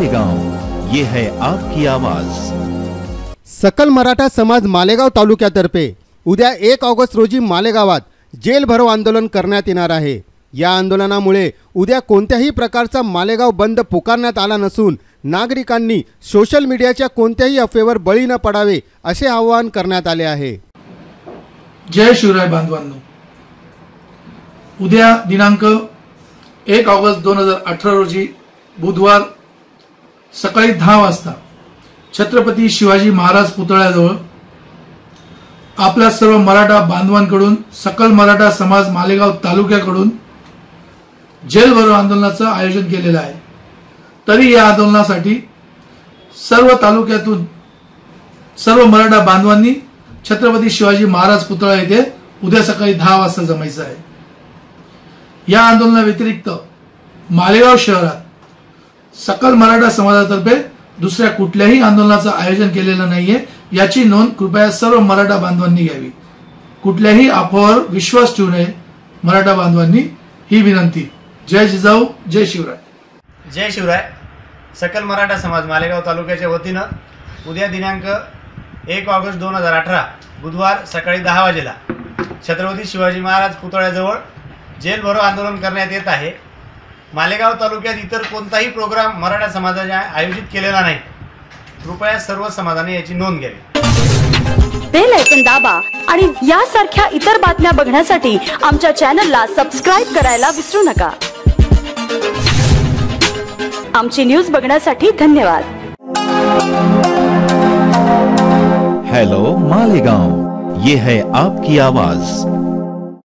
मालेगांव ये है आपकी आवाज. सकल मराठा समाज मालेगाव तालुक्यातर्फे उद्या एक ऑगस्ट रोजी मालेगावात जेल भरो आंदोलन करण्यात येणार आहे. या आंदोलनामुळे उद्या कोणत्याही प्रकारचा मालेगाव बंद पुकारण्यात आला नसून नागरिकांनी सोशल मीडियाच्या कोणत्याही अफवेवर बळी न पडावे असे आवाहन करण्यात आले आहे. जय शिवराय बांधवांनो. उद्या दिनांक एक ऑगस्ट दोन हजार अठरा रोजी बुधवार सकाळी दहा वाजता छत्रपती शिवाजी महाराज पुतळ्याजवळ आपल्या सर्व मराठा बांधवांकडून सकल मराठा समाज मालेगाव तालुक्याकडून जेल भरो आंदोलनाचं आयोजन केलेलं आहे. तरी या आंदोलनासाठी सर्व तालुक्यातून सर्व मराठा बांधवांनी छत्रपती शिवाजी महाराज पुतळा येथे उद्या सकाळी दहा वाजता जमायचं आहे. या आंदोलना व्यतिरिक्त मालेगाव शहरात सकल मराठा समाजातर्फे दुसऱ्या कुठल्याही आंदोलनाचं आयोजन केलेलं नाहीये. याची नोंद कृपया सर्व मराठा बांधवांनी घ्यावी. कुठल्याही अफवावर विश्वास ठेवू नये मराठा बांधवांनी ही विनंती. जय जिजाऊ जय शिवराय. जय शिवराय. सकल मराठा समाज मालेगाव तालुक्याच्या वतीनं उद्या दिनांक एक ऑगस्ट दोन हजार अठरा बुधवार सकाळी दहा वाजेला छत्रपती शिवाजी महाराज पुतळ्याजवळ जेल भरो आंदोलन करण्यात येत आहे. मालेगाव तालुक्यात इतर कोणताही प्रोग्राम मराठा समाजाने आयोजित केलेला नाही. कृपया सर्व समाजाने याची नोंद घ्यावी. बेल ऐकन दाबा आणि यासारख्या इतर बातम्या बघण्यासाठी आमच्या चॅनलला सबस्क्राईब करायला विसरू नका. आमची न्यूज बघण्यासाठी धन्यवाद. हेलो मालेगांव. ये है आपकी आवाज.